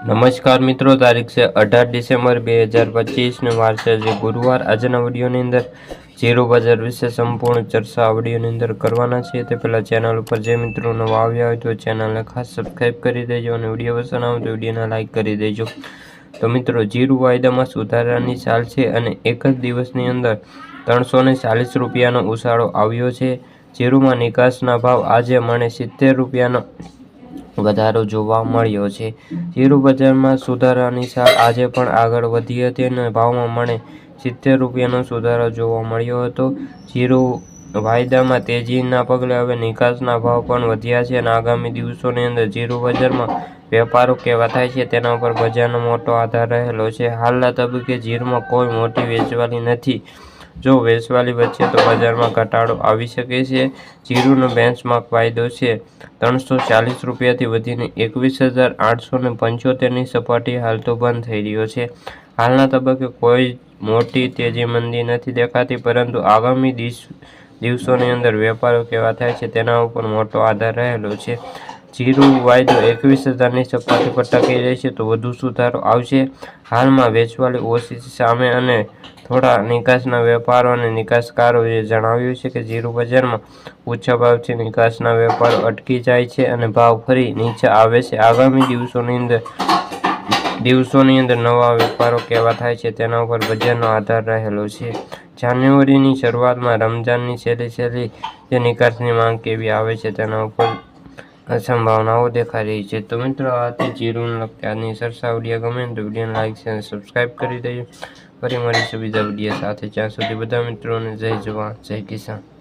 નમસ્કાર મિત્રો, તારીખ છે અઢાર ડિસેમ્બર બે હજાર પચીસને વાર છે જે ગુરુવાર આજના વિડીયોની અંદર ઝીરો બજાર વિશે સંપૂર્ણ ચર્ચા આ અંદર કરવાના છીએ. તે પહેલાં ચેનલ ઉપર જે મિત્રો નવા આવ્યા હોય તો ચેનલને ખાસ સબસ્ક્રાઈબ કરી દેજો અને વીડિયો પસંદ આવે તો વિડીયોને લાઇક કરી દેજો. તો મિત્રો જીરું વાયદામાં સુધારાની ચાલ છે અને એક જ દિવસની અંદર ત્રણસો ને ચાલીસ રૂપિયાનો ઉછાળો આવ્યો છે. જીરુમાં નિકાસના ભાવ આજે મને સિત્તેર રૂપિયાનો વધારો જોવા મળ્યો છે. શેરબજારમાં બજારમાં સુધારાની સાર આજે પણ આગળ વધી હતી અને ભાવમાં મને સિત્તેર રૂપિયાનો સુધારો જોવા મળ્યો હતો. જીરું વાયદામાં તેજીના પગલે હવે નિકાસના ભાવ પણ વધ્યા છે અને આગામી દિવસોની અંદર જીરું બજારમાં વેપારો કેવા થાય છે તેના ઉપર બજારનો મોટો આધાર રહેલો છે. હાલના તબક્કે જીરમાં કોઈ મોટી વેચવાની નથી. જો વેચવાલી વચ્ચે તો બજારમાં ઘટાડો આવી શકે છે. જીરુનો બેન્ચમાર્ક વાયદો છે. ત્રણસો ચાલીસ રૂપિયાથી વધીને એકવીસ હજાર આઠસો ને પંચોતેરની સપાટી હાલ તો બંધ થઈ રહ્યો છે. હાલના તબક્કે કોઈ મોટી તેજી મંદી નથી દેખાતી, પરંતુ આગામી દિવસ, દિવસોની અંદર વેપારો કેવા થાય છે તેના ઉપર મોટો આધાર રહેલો છે. જીરું વાયદો એકવીસ હજારની સપાટી પર ટકી રહેશે તો વધુ સુધારો આવશે. હાલમાં વેચવાલી ઓછી સામે અને થોડા નિકાસના વેપારો અને નિકાસકારોએ જણાવ્યું છે કે જીરું બજારમાં ઓછા ભાવથી નિકાસના વેપારો અટકી જાય છે અને ભાવ ફરી નીચે આવે છે. આગામી દિવસોની અંદર દિવસોની અંદર નવા વેપારો કેવા થાય છે તેના ઉપર બજારનો આધાર રહેલો છે. જાન્યુઆરીની શરૂઆતમાં રમજાનની છેલ્લી છેલ્લી જે નિકાસની માંગ કેવી આવે છે તેના ઉપર સંભાવનાઓ દેખાઈ રહી છે. તો મિત્રો, આ તે જીરુને લગતી સરસા વીડિયો ગમે તો વિડીયોને લાઈક છે અને સબસ્ક્રાઈબ કરી દેજો. ફરી મળીશું બીજા વીડિયો સાથે. જ્યાં સુધી બધા મિત્રોને જય જવાન, જય કિસાન.